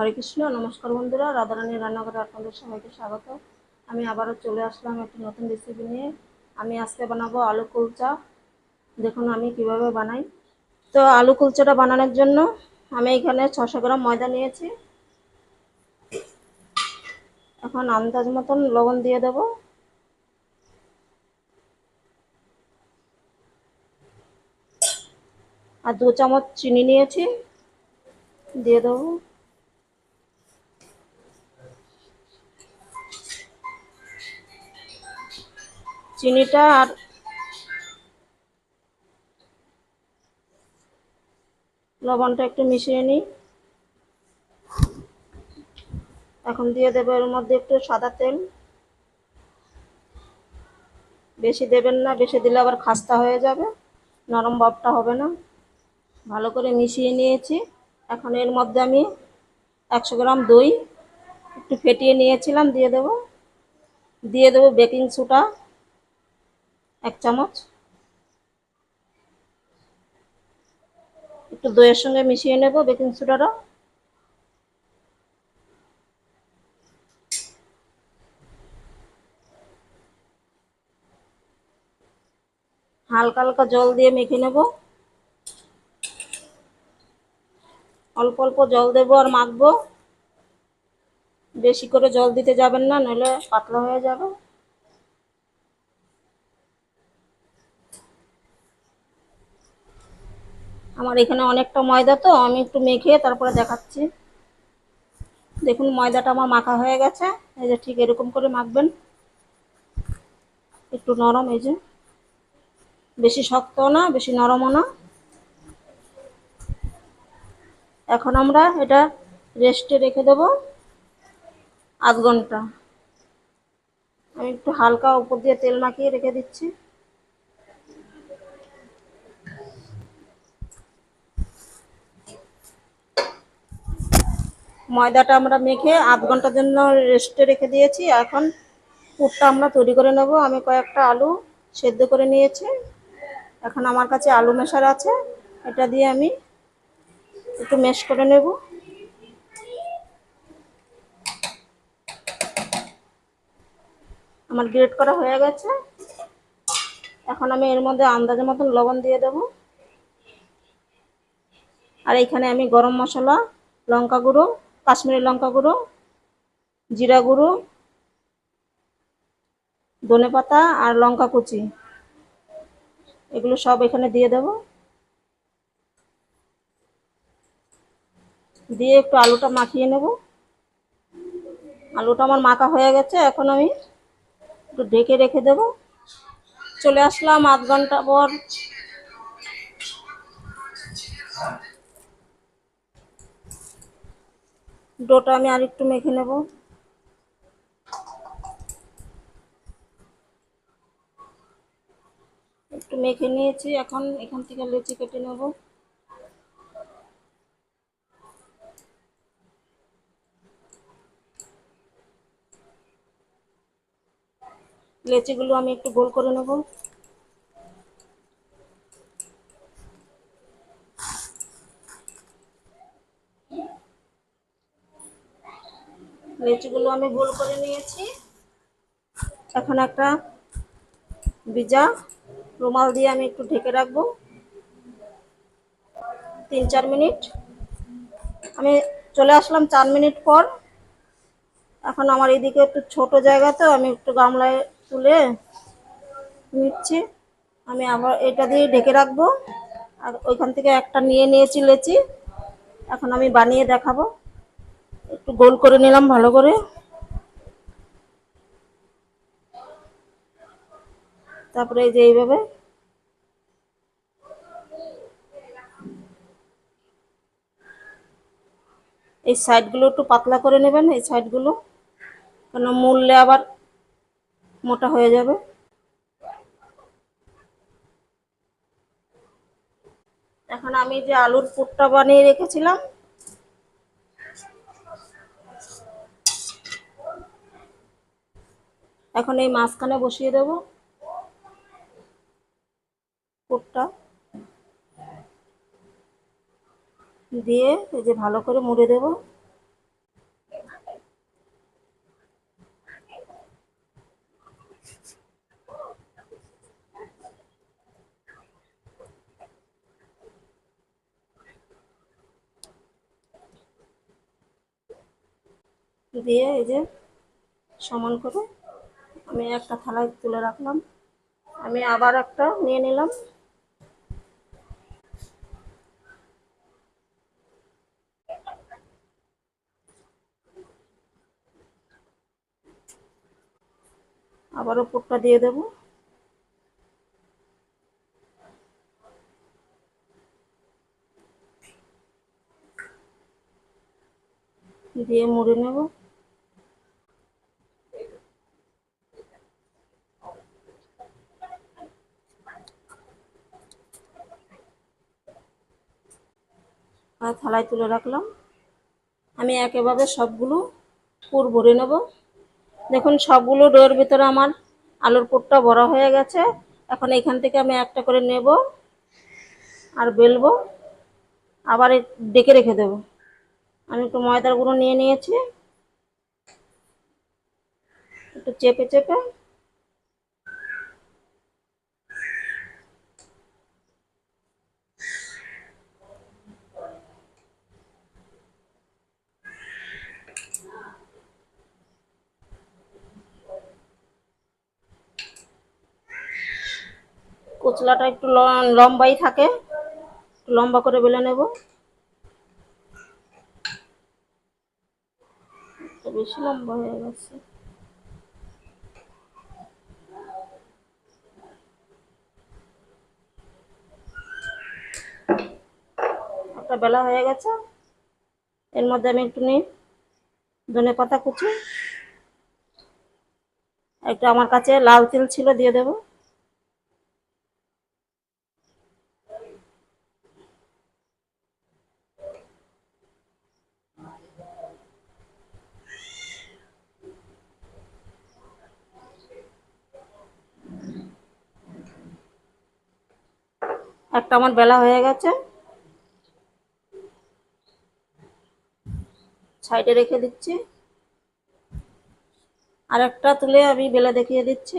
হরে কৃষ্ণ, নমস্কার বন্ধুরা। রাধারানী রান্নাঘরে আপনাদের সবাইকে স্বাগত। আমি আবারও চলে আসলাম একটি নতুন রেসিপি নিয়ে। আমি আজকে বানাবো আলু কুলচা। দেখুন আমি কীভাবে বানাই। তো আলু কুলচাটা বানানোর জন্য আমি এখানে ছশো গ্রাম ময়দা নিয়েছি। এখন আন্দাজ মতন লবণ দিয়ে দেব। আর দু চামচ চিনি নিয়েছি। দিয়ে দেবো। চিনিটা আর লবণটা একটু মিশিয়ে নিই। এখন দিয়ে দেবো এর মধ্যে একটু সাদা তেল। বেশি দেবেন না, বেশি দিলে আবার খাস্তা হয়ে যাবে, নরম ভাবটা হবে না। ভালো করে মিশিয়ে নিয়েছি। এখন এর মধ্যে আমি একশো গ্রাম দই একটু ফেটিয়ে নিয়েছিলাম, দিয়ে দেব। দিয়ে দেবো বেকিং সোডা। এক চামচ। একটু দইয়ের সঙ্গে মিশিয়ে নেব বেকিং সোডাটা হালকা হালকা জল দিয়ে মেখে নেব। অল্প অল্প জল দেবো আর মাখবো। বেশি করে জল দিতে যাবেন না, নইলে পাতলা হয়ে যাবে। আমার এখানে অনেকটা ময়দা তো, আমি একটু মেখে তারপরে দেখাচ্ছি। দেখুন, ময়দাটা আমার মাখা হয়ে গেছে। এই যে ঠিক এরকম করে মাখবেন। একটু নরম, এই যে। বেশি শক্তও না, বেশি নরমও না। এখন আমরা এটা রেস্টে রেখে দেব আধ ঘণ্টা। আমি একটু হালকা উপর দিয়ে তেল মাখিয়ে রেখে দিচ্ছি। ময়দাটা আমরা মেখে আধ ঘণ্টার জন্য রেস্টে রেখে দিয়েছি। এখন পুরটা আমরা তৈরি করে নেব। আমি কয়েকটা আলু সেদ্ধ করে নিয়েছি। এখন আমার কাছে আলু মেশার আছে। এটা দিয়ে আমি একটু মেশ করে নেব। আমার গ্রেট করা হয়ে গেছে। এখন আমি এর মধ্যে আন্দাজের মতন লবণ দিয়ে দেব। আর এখানে আমি গরম মশলা, লঙ্কা গুঁড়ো কাশ্মীরি লঙ্কা গুঁড়ো, জিরা গুঁড়ো, ধনে পাতা আর লঙ্কা কুচি। এগুলো সব এখানে দিয়ে দেব। দিয়ে একটু আলুটা মাখিয়ে নেব। আলুটা আমার মাখা হয়ে গেছে, এখন আমি একটু ঢেকে রেখে দেব। চলে আসলাম আধ ঘণ্টা পর। ডোটা আমি আর একটু মেখে নেব। একটু মেখে নিয়েছি, এখন এখান থেকে লেচি কেটে নেব। লেচিগুলো আমি একটু গোল করে নেব। লেচিগুলো আমি গোল করে নিয়েছি। এখন একটা ভিজা রুমাল দিয়ে আমি একটু ঢেকে রাখব। তিন, চার মিনিট। আমি চলে আসলাম চার মিনিট পর। এখন আমার এদিকে একটু ছোট জায়গা তো আমি একটু গামলায় তুলে নিচ্ছি। আমি আবার এটা দিয়ে ঢেকে রাখব। আর ওইখান থেকে একটা নিয়ে নিয়েছি লেচি। এখন আমি বানিয়ে দেখাবো। একটু গোল করে নিলাম ভালো করে। তারপরে এই যে এইভাবে। এই সাইডগুলো একটু পাতলা করে নেবেন, এই সাইডগুলো। কেন মূললে আবার মোটা হয়ে যাবে। এখন আমি যে আলুর পুরটা বানিয়ে রেখেছিলাম এখন এই মাঝখানে বসিয়ে দেব। কোটটা দিয়ে এই যে ভালো করে মুড়ে দেব। দিয়ে এই যে সমান করে আমি একটা থালায় তুলে রাখলাম। আমি আবার একটা নিয়ে নিলাম। আবার উপরটা দিয়ে দেব। দিয়ে মুড়ে নেব। আর থালায় তুলে রাখলাম। আমি একেভাবে সবগুলো পুর ভরে নেব। দেখুন, সবগুলো ডোয়ের ভিতরে আমার আলুর পুরটা বড় হয়ে গেছে। এখন এখান থেকে আমি একটা করে নেব আর বেলবো। আবার ডেকে রেখে দেব। আমি একটু ময়দার গুঁড়ো নিয়ে নিয়েছি। একটু চেপে চেপে। কুচলাটা একটু লম্বাই থাকে লম্বা করে বেলে নেব। বেশি লম্বা হয়ে গেছে। একটা বেলা হয়ে গেছে। এর মধ্যে আমি একটু নিই ধনে পাতা কুচি, একটু আমার কাছে লাল তেল ছিল, দিয়ে দেবো। একটা আমার বেলা হয়ে গেছে। সাইডে রেখে দিচ্ছি। আর একটা তুলে আমি বেলা দেখিয়ে দিচ্ছি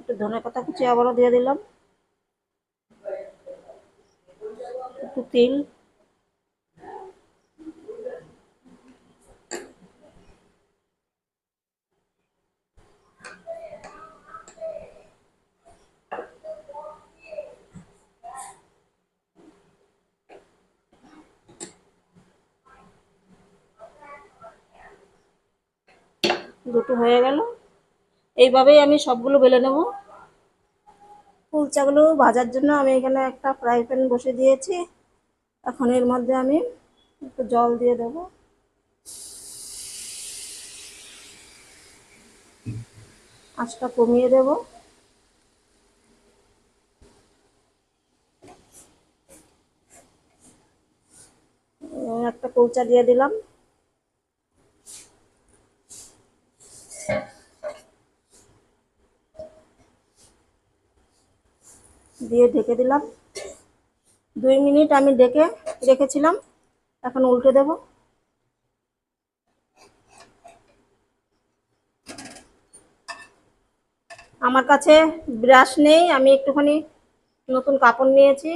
একটু ধনে পাতা কুচি আবারও দিয়ে দিলাম। একটু তিল। দুটো হয়ে গেল। এইভাবেই আমি সবগুলো বেলে নেব। কুলচাগুলো ভাজার জন্য আমি এখানে একটা ফ্রাই প্যান বসে দিয়েছি। এখন এর মধ্যে আমি একটু জল দিয়ে দেবো। আঁচটা কমিয়ে দেব। একটা কৌচা দিয়ে দিলাম দিয়ে ঢেকে দিলাম। দুই মিনিট আমি ডেকে রেখেছিলাম। এখন উল্টে দেব। আমার কাছে ব্রাশ নেই, আমি একটুখানি নতুন কাপড় নিয়েছি।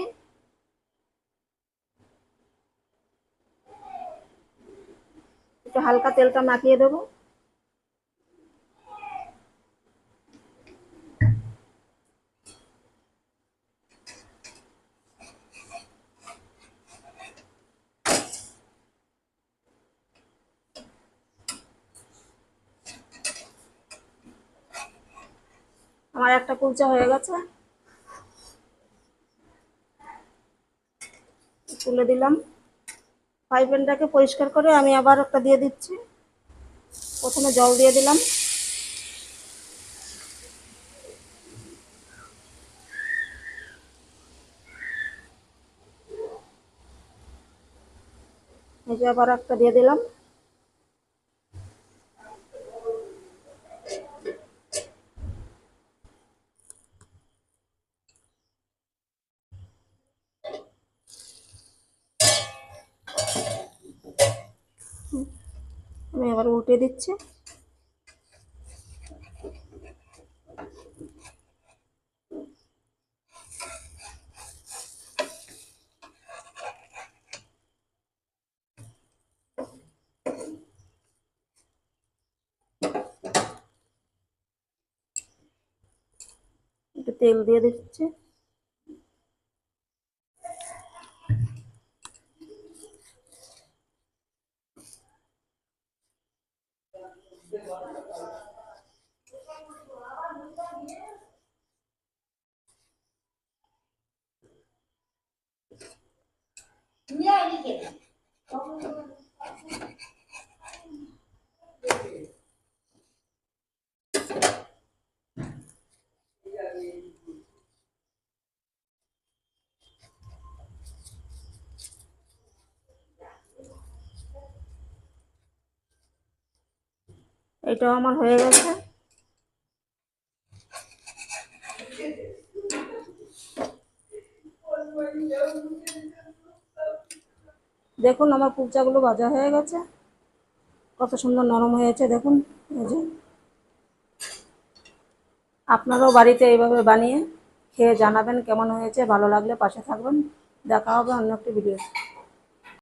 একটু হালকা তেলটা মাখিয়ে দেবো। আমার একটা কুলচা হয়ে গেছে। তুলে দিলাম। ফ্রাই প্যানটাকে পরিষ্কার করে আমি আবার একটা দিয়ে দিচ্ছি। প্রথমে জল দিয়ে দিলাম। এই যে আবার একটা দিয়ে দিলাম। আমি এবার উল্টে দিচ্ছি একটু তেল দিয়ে দিচ্ছি এটাও আমার হয়ে গেছে। দেখুন, আমার কুলচাগুলো ভাজা হয়ে গেছে। কত সুন্দর নরম হয়েছে, দেখুন আপনারাও বাড়িতে এইভাবে বানিয়ে খেয়ে জানাবেন কেমন হয়েছে, ভালো লাগলে পাশে থাকবেন। দেখা হবে অন্য একটি ভিডিও